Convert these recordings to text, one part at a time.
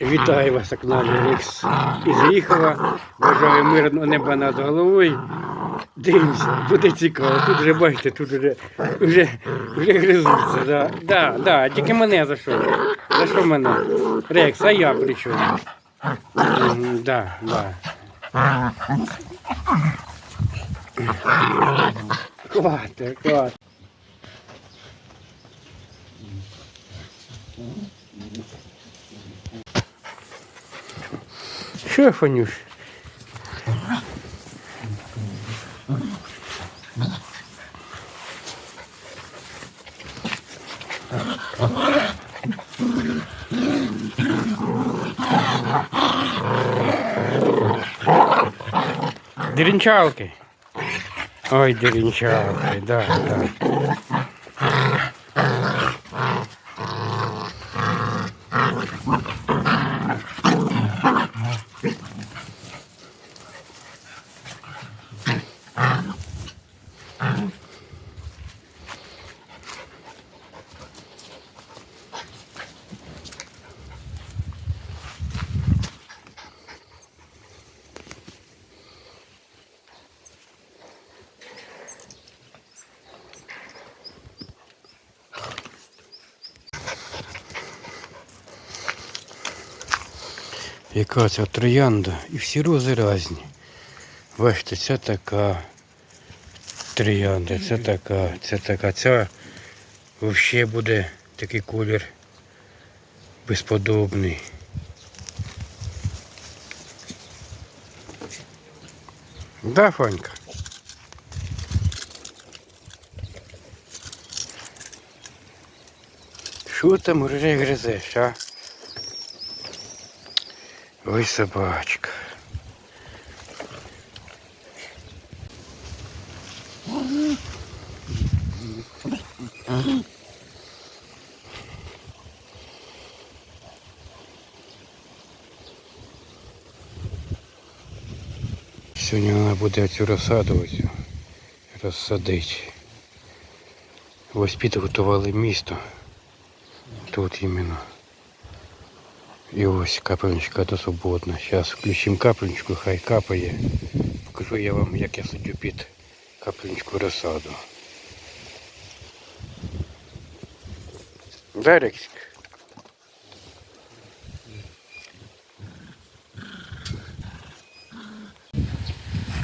Вітаю вас на каналі Рікс із Ріхова. Бажаю мирного неба над головою. Дивимося, буде цікаво. Тут вже бачите, тут вже, вже, вже гризуться. Да, да, да. Тільки мене за що? За що мене? Рекс, а я при чому? Да, да. Хватить, хватить. Що, Фанюш? Деренчалки. Ой, деренчалки, да, да. Яка це троянда. І всі рози різні. Бачите, це така троянда, це така, це така. Ця взагалі буде такий колір безподобний. Да, Фанька? Що там гризе гризеш, а? Ой, собачка. Сьогодні вона буде цю розсаду ось розсадити. Ось підготували місто. Тут іменно. І ось капельничка до суботна. Зараз включимо капельничку, хай капає. Покажу я вам, як я садю під капельничку розсаду. Дарексик.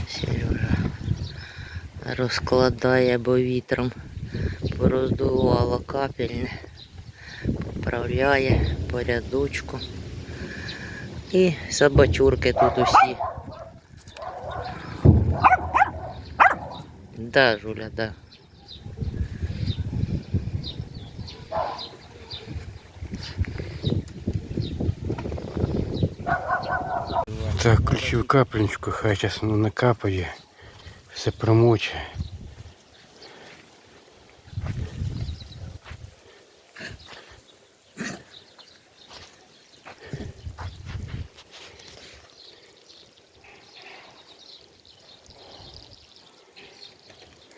Сережа розкладає, бо вітром пороздувало капельне, поправляє порядочку. І собачурки тут усі. Да, Жуля, да. Так, включив капельничку, хай зараз воно накапає. Все промоче.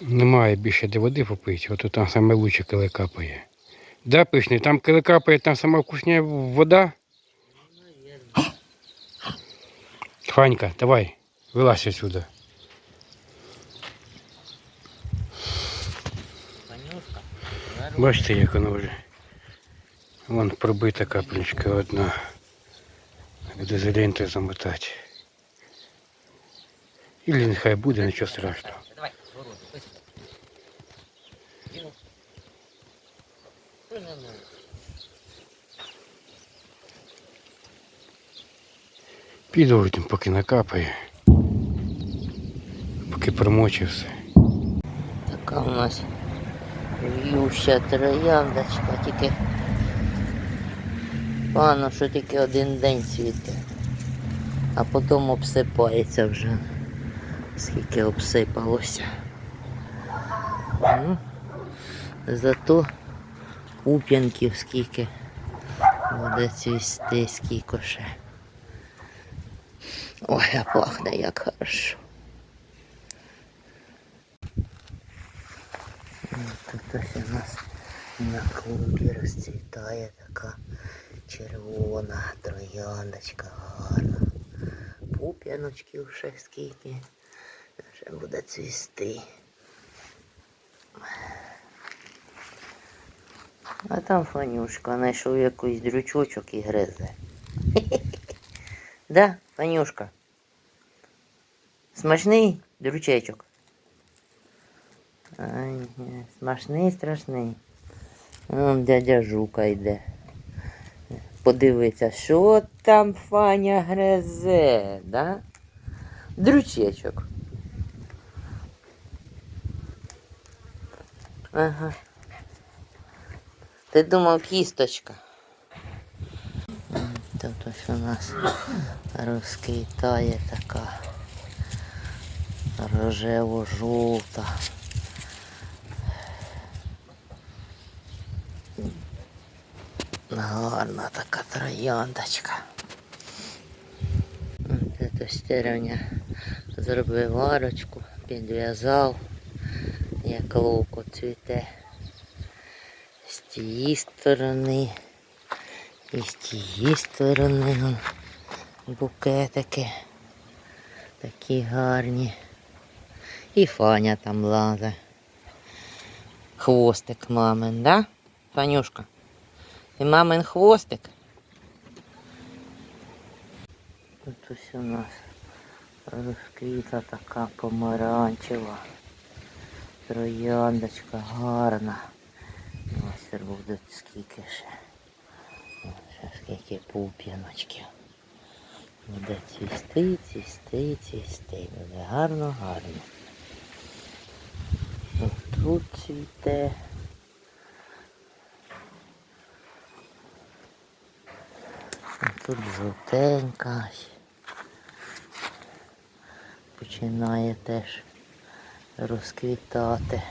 Немає більше де води попити, от там саме лучше коли капає. Да, пишний, там коли капає, там сама вкусня вода. Фанька, давай, вилазь отсюда. Бачите, як воно вже. Вон пробита капельничка одна. Буде зеленьте замотати. Ілі нехай буде, нічого страшного. Давай, ворота, ось сюди. Діну. Ой, ну, ну. Поки накапає. Поки промоче все. Така у нас в'юща трояндочка, тільки погано, що тільки один день світить, а потім обсипається вже, скільки обсипалося. Ну, зато пуп'янків скільки буде цвісти, скільки ще. Ой, а пахне як хорошо. Тут ось у нас на клумбі розцвітає така Червона трояндочка гарна. Пуп'яночків ще скільки. Ще буде цвісти. А там Фанюшка знайшов якийсь дрючочок і гризе. Да, Фанюшка? Смачний дрючечок. Ай, смачний, страшний. Вон дядя Жука йде. Подивиться, що там Фаня гризе, да? Дрючечок. Ага. Ти думав кісточка. Тут ось у нас розквітає така рожево-жовта. Гарна така трояндочка. Це стеревня зробив варочку, підв'язав, як локо цвіте тієї сторони і з тієї сторони букетики такі гарні. І Фаня там лазе. Хвостик мамин, да? Фанюшка? І мамин хвостик. Тут ось у нас розквіта така помаранчева. Трояндочка гарна. Буде скільки ще. Ще скільки пуп'яночків. Буде цвісти, цвісти, цвісти. Буде гарно, гарно. Ось Тут цвіте. А тут жовтенька. Починає теж розквітати.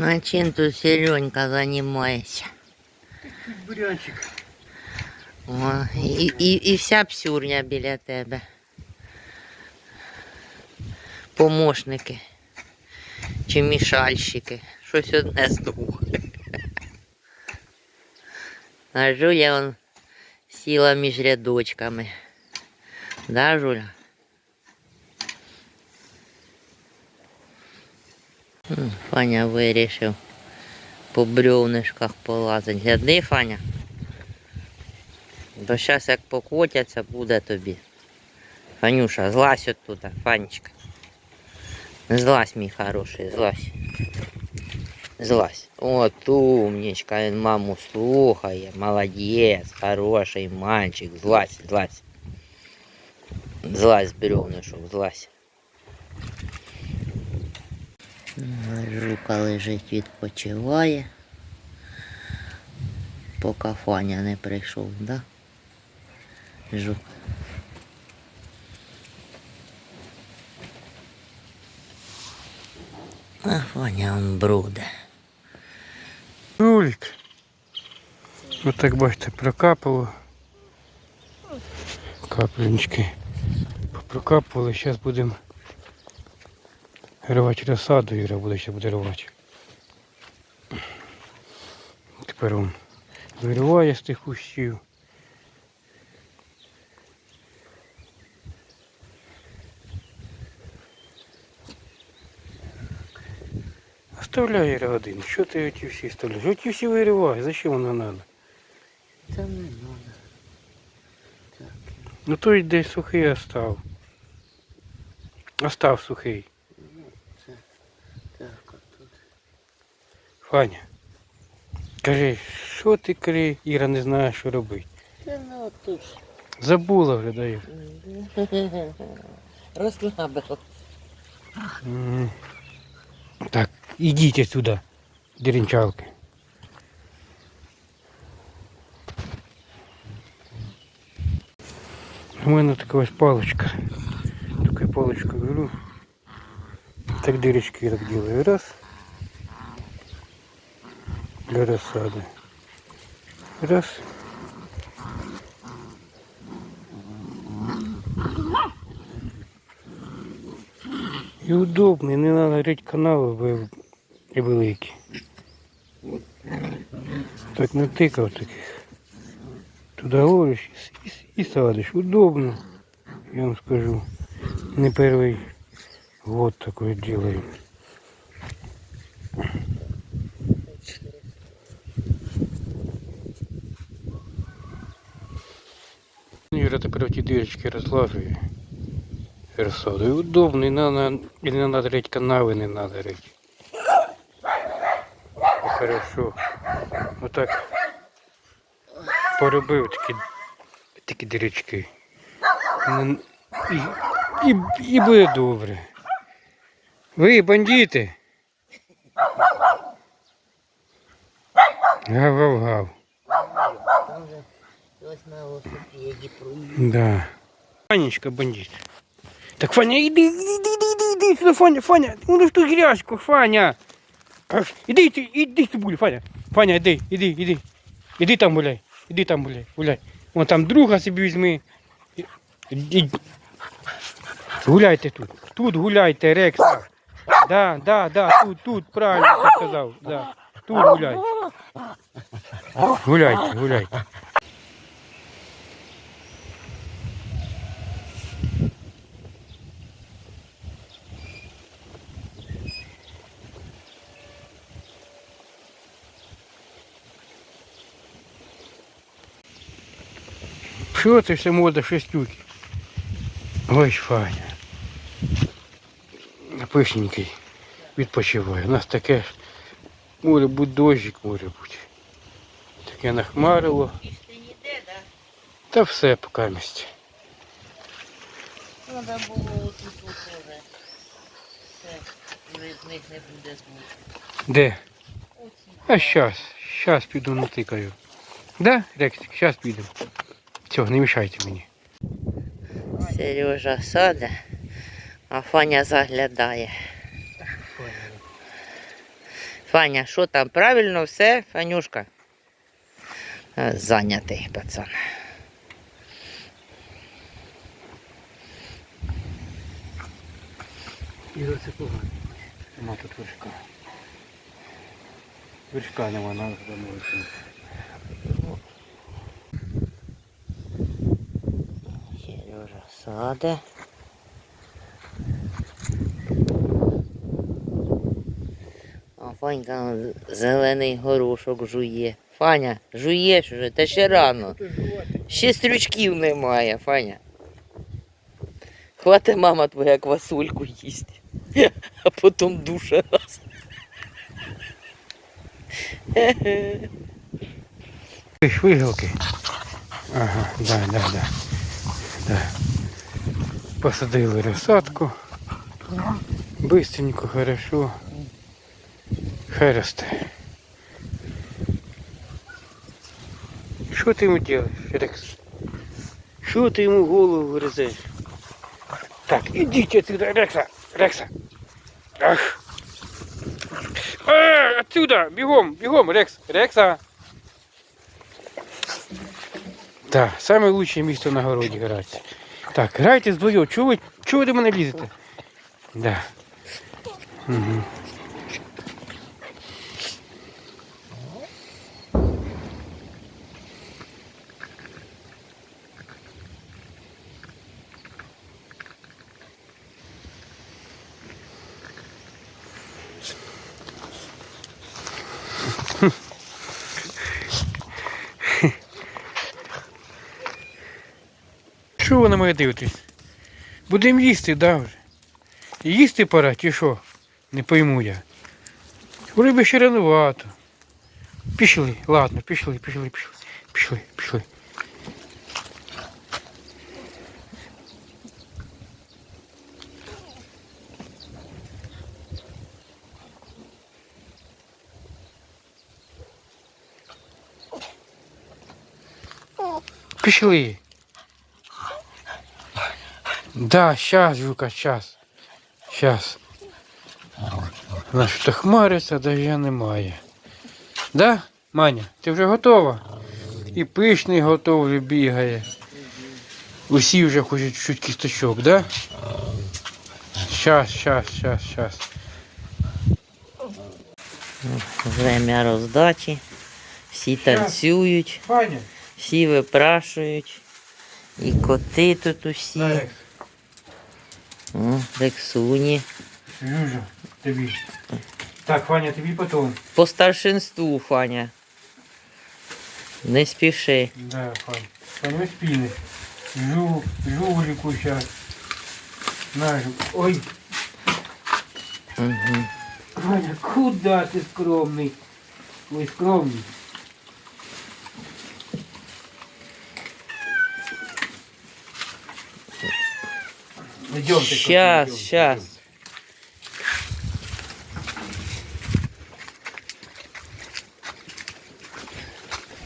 Ну а чим тут Серенька займається? Бурянчик. О, і, і, і вся псюрня біля тебе. Помощники. Чи мішальщики. Щось одне з двох. А Жуля он сіла між рядочками. Да, Жуля? Фаня вирішив по бревнишках полазить. Гляди, Фаня. Бо зараз як покотяться, буде тобі. Фанюша, злазь оттуда, Фанечка. Злазь, мій хороший, злазь. Злазь. От умничка, він маму слухає. Молодець, хороший мальчик. Злазь, злазь. Злазь з бревнишок, злазь. Жука лежить, відпочиває. Поки Фаня не прийшов, да? Жук. А Фаня он бруде. Ролик. Ось так бачите, прокапало. Капельнички прокапували. Зараз будемо рвати розсаду, Іра буде ще буде рвати. Тепер він вириває з тих кущів. Оставляй Іра один. Що ти оті всі оставляєш? Оті всі виривай. Зачем воно треба? Та не надо. Ну той десь сухий остав. Остав сухий. Фаня. Кажи, що ти кри, Іра не знає, що робити. Та ну тут. ж. Забула вже дає. Розслабилась. М. Так, ідіть сюди, деренчалки. У мене така ось паличка. Таку паличку беру. Так дырочки так делаю. Раз. Для рассады. Раз. І удобно, не треба рити канали вел- великі. так натикав таких. Туди говориш і, с- і садиш. Удобно, я вам скажу. Не перший год такое делаем. Юра тепер ті дирочки розлажує. Розсаду. Удобно, і не надо, і не надо рить канави, не надо рить. Хорошо. Отак поробив такі, такі дирочки. Ну, І, і, і буде добре. Ви, бандити. Гав-гав-гав. На велосипеді проїхав. Да. Фанечка бандит. Так, Фаня, иди, иди, иди, иди, иди сюда, Фаня, Фаня. Ну ну что грязьку, Фаня. Аж, Иди, ты, иди ты Фаня. Фаня, иди, иди, иди. Иди там гуляй, иди там гуляй, гуляй. Вон там друга собі візьми. І- і- Гуляйте тут. Тут гуляйте, Рекса. Да, да, да, тут, тут, правильно ти сказав. Да. Тут гуляй. Гуляйте, гуляйте. Що ти все мода шестюки? Ой, Фаня. Пишненький відпочиває. У нас таке ж може бути дощик, може бути. Таке нахмарило. Та все поки місць. Треба було отут от уже. Все, них не буде звуку. Де? А щас, щас піду натикаю. Да, Рексик, щас підемо. Все, не мішайте мені. Сережа саде, а Фаня заглядає. Фаня, що там, правильно все, Фанюшка? Е, Зайнятий пацан. Іра, це погано. Нема тут вершка. Вершка нема, надо домовити. Саде. А Фанька зелений горошок жує. Фаня, жуєш уже, та ще рано. Ще стрючків немає, Фаня. Хвати мама твоя квасольку їсть, а потім душа нас. Вигілки. Ага, да, да, да. да. Посадили розсадку. Быстренько, хорошо. Хай росте. Що ти йому робиш, Рекс? Що ти йому голову гризеш? Так, ідіть отсюда, Рекса! Рекса! Ах! А, отсюда! Бігом, бігом, Рекс! Рекса! Так, саме лучше місто на городі грати. Так, грайте двоє, Чого ви, чого ви до мене лізете? Да. Угу. Що ви на мене дивитесь? Будемо їсти, да вже. Їсти пора, чи що? Не пойму я. Вроде ще рановато. Пішли, ладно, пішли, пішли, пішли, пішли, пішли. Пішли. Да, сейчас, Жука, сейчас. Сейчас. Вона що хмариться, дождя немає. Да, Маня, ти вже готова? І пишний готовий бігає. Усі вже хочуть чуть кісточок, да? Щас, щас, щас, щас. Время роздачі. Всі танцюють, Фаня. всі випрашують. І коти тут усі. О, рексуні. Жужа, тобі. Так, Фаня, тобі потом. По старшинству, Фаня. Не спіши. Да, Фань. Фань, ось піни. Жу, жулику сейчас. На, жу. Ой, Угу. Фаня, куда ты скромный? Ой, скромный. Идем Щас, щас.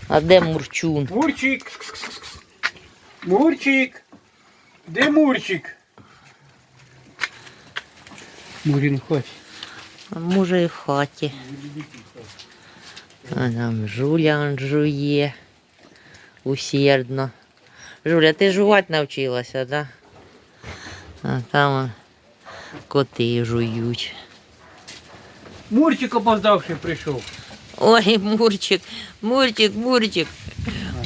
А де Мурчун? Мурчик! Мурчик! Де Мурчик? Мурин хоть. А може і в хаті. А там Жуля жує. Усердно. Жуля, ти жувати навчилася, да? А там он коти жують. Мурчик опоздавший пришел. Ой, Мурчик, Мурчик, Мурчик.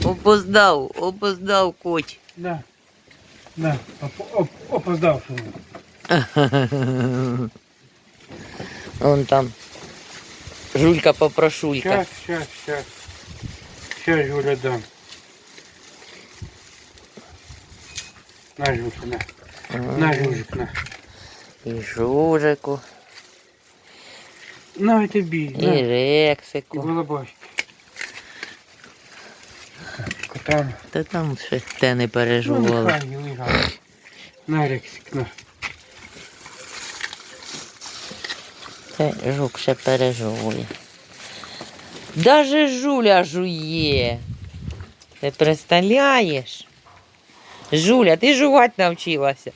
Опоздав, опоздав коть. Да. Да, оп- оп- опоздавший. Вон там Жулька попрошулька. Сейчас, сейчас, сейчас. Сейчас, Юля, дам. На, Жулька, на. На, Жужик, на. І Жужику, На, тобі, і на. І Рексику. голубочки. Котам. Та там щось те не Ну, переживали. нехай. На, Рексик, на. Це жук ще переживує. Даже жуля жує. Ти представляєш? Жуля, ти жувати навчилася.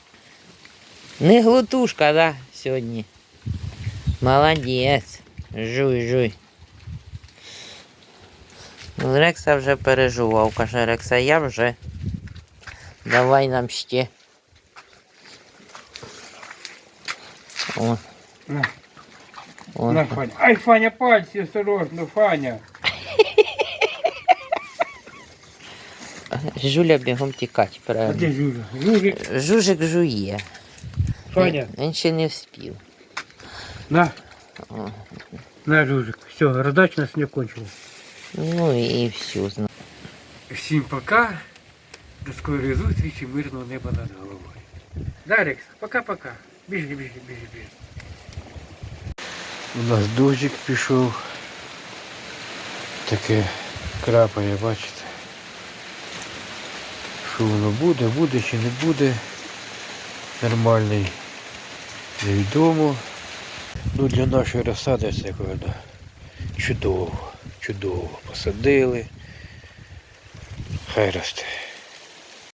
Не глутушка, да, сьогодні. Молодець. Жуй, жуй. Ну, Рекса вже переживав. Каже, Рекса, я вже. Давай нам ще. О, На, Фаня. Ай, Фаня, пальці, осторожно, Фаня. Жуля бігом А де Жужа? Жужик, Жужик жує. Фаня, Він, ще не вспів. на. О. На, Жужик. Все, раздача у нас не кончилась. Ну і все. зна- Всім пока. До скорої зустрічі, мирного неба над головою. Да, Рекс, пока-пока. Біжи, біжи, біжи, біжи. У нас дощик пішов. Таке крапає, бачите. Що воно буде, буде чи не буде. Нормальний. Невідомо. Ну для нашої розсади це правда. Чудово, чудово. Посадили. Хай росте.